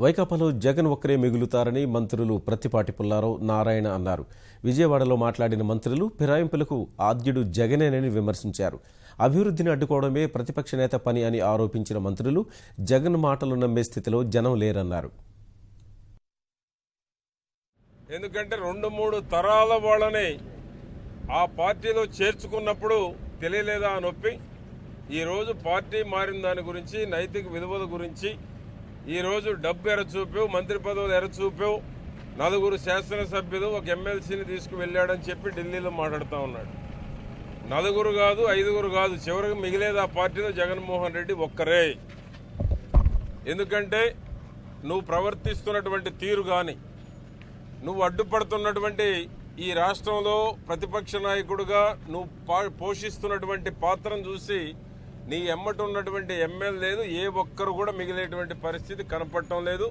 వైకాపాలో జగన్ ఒక్కరే మిగులుతారని మంత్రులు ప్రత్తిపాటి పుల్లారావు నారాయణ అన్నారు. విజయవాడలో మాట్లాడిన మంత్రులు ఫిరాయింపులకు ఆద్యుడు జగనేనని విమర్శించారు. అభివృద్ధిని అడ్డుకోవడమే ప్రతిపక్ష నేత పని అని ఆరోపించిన మంత్రులు జగన్ మాటలు నమ్మే స్థితిలో జనం లేరన్నారు. ఎందుకంటే రెండు మూడు తరాల వాళ్ళని ఆ పార్టీలో చేర్చుకున్నప్పుడు తెలియలేదా నొప్పి ఈరోజు పార్టీ మారిన దాని గురించి నైతిక విలువల గురించి ఈరోజు డబ్బు ఎరచూపావు మంత్రి పదవులు ఎరచూపావు. నలుగురు శాసనసభ్యులు ఒక ఎమ్మెల్సీని తీసుకువెళ్ళాడని చెప్పి ఢిల్లీలో మాట్లాడుతూ ఉన్నాడు. నలుగురు కాదు ఐదుగురు కాదు చివరికి మిగిలేదు ఆ పార్టీలో జగన్మోహన్ రెడ్డి ఒక్కరే. ఎందుకంటే నువ్వు ప్రవర్తిస్తున్నటువంటి తీరు కానీ నువ్వు అడ్డుపడుతున్నటువంటి ఈ రాష్ట్రంలో ప్రతిపక్ష నాయకుడుగా నువ్వు పా- పోషిస్తున్నటువంటి పాత్రను చూసి నీ ఎమ్మట ఉన్నటువంటి ఎమ్మెల్యే లేదు ఏ ఒక్కరు కూడా మిగిలేటువంటి పరిస్థితి కనపడటం లేదు.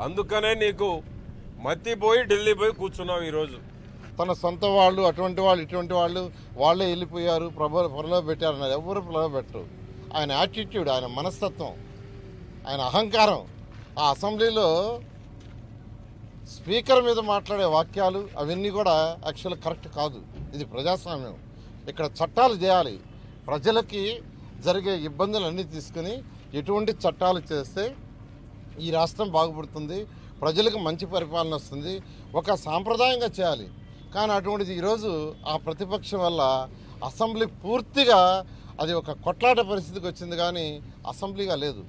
అందుకనే నీకు మత్తిపోయి ఢిల్లీ పోయి కూర్చున్నావు ఈరోజు. తన సొంత వాళ్ళు అటువంటి వాళ్ళు ఇటువంటి వాళ్ళు వాళ్ళే వెళ్ళిపోయారు ప్రభు పొరలో పెట్టారన్నారు ఎవరు పొరలో పెట్టరు. ఆయన యాటిట్యూడ్ ఆయన మనస్తత్వం ఆయన అహంకారం. ఆ అసెంబ్లీలో స్పీకర్ మీద మాట్లాడే వాక్యాలు అవన్నీ కూడా యాక్చువల్ కరెక్ట్ కాదు. ఇది ప్రజాస్వామ్యం. ఇక్కడ చట్టాలు చేయాలి. ప్రజలకి జరిగే ఇబ్బందులన్నీ తీసుకుని ఎటువంటి చట్టాలు చేస్తే ఈ రాష్ట్రం బాగుపడుతుంది ప్రజలకు మంచి పరిపాలన వస్తుంది ఒక సాంప్రదాయంగా చేయాలి. కానీ అటువంటిది ఈరోజు ఆ ప్రతిపక్షం వల్ల అసెంబ్లీ పూర్తిగా అది ఒక కొట్లాట పరిస్థితికి వచ్చింది కానీ అసెంబ్లీగా లేదు.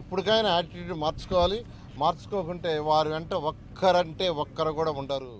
ఇప్పటికైనా యాటిట్యూడ్ మార్చుకోవాలి. మార్చుకోకుంటే వారు వెంట ఒక్కరంటే ఒక్కరు కూడా ఉండరు.